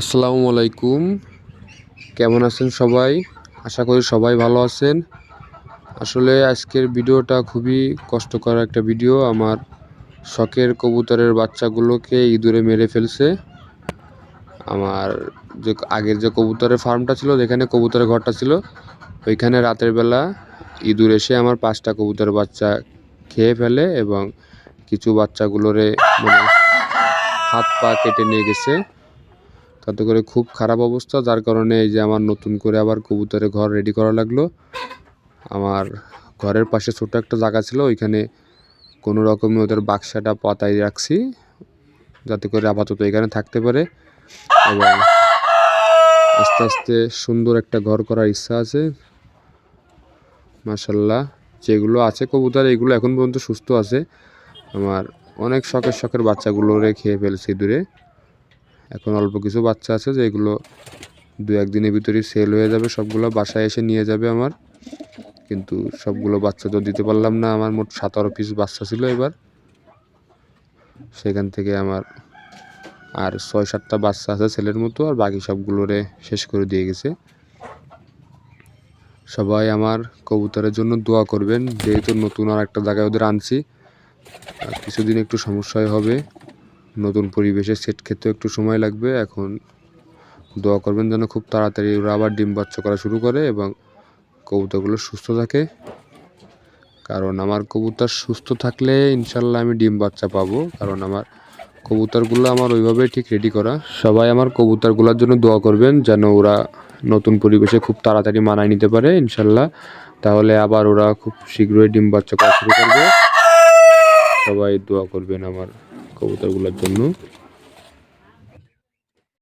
আসসালামু আলাইকুম। কেমন আছেন সবাই? আশা করি সবাই ভালো আছেন। আসলে আজকের ভিডিওটা খুবই কষ্টকর একটা ভিডিও। আমার শখের কবুতরের বাচ্চাগুলোকে ইঁদুরে মেরে ফেলছে। আমার যে আগের যে কবুতরের ফার্মটা ছিল, যেখানে কবুতরের ঘরটা ছিল, ওইখানে রাতের বেলা ইঁদুর এসে আমার পাঁচটা কবুতরের বাচ্চা খেয়ে ফেলে এবং কিছু বাচ্চাগুলোরে মানে হাত পা কেটে নিয়ে গেছে। তাতে করে খুব খারাপ অবস্থা, যার কারণে এই যে আমার নতুন করে আবার কবুতরের ঘর রেডি করা লাগল। আমার ঘরের পাশে ছোট একটা জায়গা ছিল, ওইখানে কোনো রকমে ওদের বাক্সাটা পাতায় রাখছি, যাতে করে আপাতত এখানে থাকতে পারে। এবং আস্তে আস্তে সুন্দর একটা ঘর করার ইচ্ছা আছে। মাসাল্লাহ যেগুলো আছে কবুতর, এগুলো এখন পর্যন্ত সুস্থ আছে। আমার অনেক শখের শখের বাচ্চাগুলোরে খেয়ে ফেলছে দূরে। এখন অল্প কিছু বাচ্চা আছে যেগুলো দু একদিনের ভিতরেই সেল হয়ে যাবে, সবগুলো বাসায় এসে নিয়ে যাবে আমার। কিন্তু সবগুলো বাচ্চা তো দিতে পারলাম না, আমার মোট সতেরো পিস বাচ্চা ছিল এবার। সেখান থেকে আমার আর ছয় সাতটা বাচ্চা আছে ছেলের মতো, আর বাকি সবগুলোরে শেষ করে দিয়ে গেছে। সবাই আমার কবুতরের জন্য দোয়া করবেন, যেহেতু নতুন আর একটা জায়গায় ওদের আনছি কিছুদিন একটু সমস্যাই হবে। নতুন পরিবেশে সেট খেতেও একটু সময় লাগবে। এখন দোয়া করবেন যেন খুব তাড়াতাড়ি ওরা আবার ডিম বাচ্চা করা শুরু করে এবং কবুতরগুলো সুস্থ থাকে। কারণ আমার কবুতর সুস্থ থাকলে ইনশাল্লাহ আমি ডিম বাচ্চা পাবো। কারণ আমার কবুতরগুলো আমার ওইভাবেই ঠিক রেডি করা। সবাই আমার কবুতরগুলোর জন্য দোয়া করবেন যেন ওরা নতুন পরিবেশে খুব তাড়াতাড়ি মানায় নিতে পারে ইনশাল্লাহ তাহলে আবার ওরা খুব শীঘ্রই ডিম বাচ্চা করা শুরু করবে। সবাই দোয়া করবেন আমার। কবুতরগুলোর জন্য।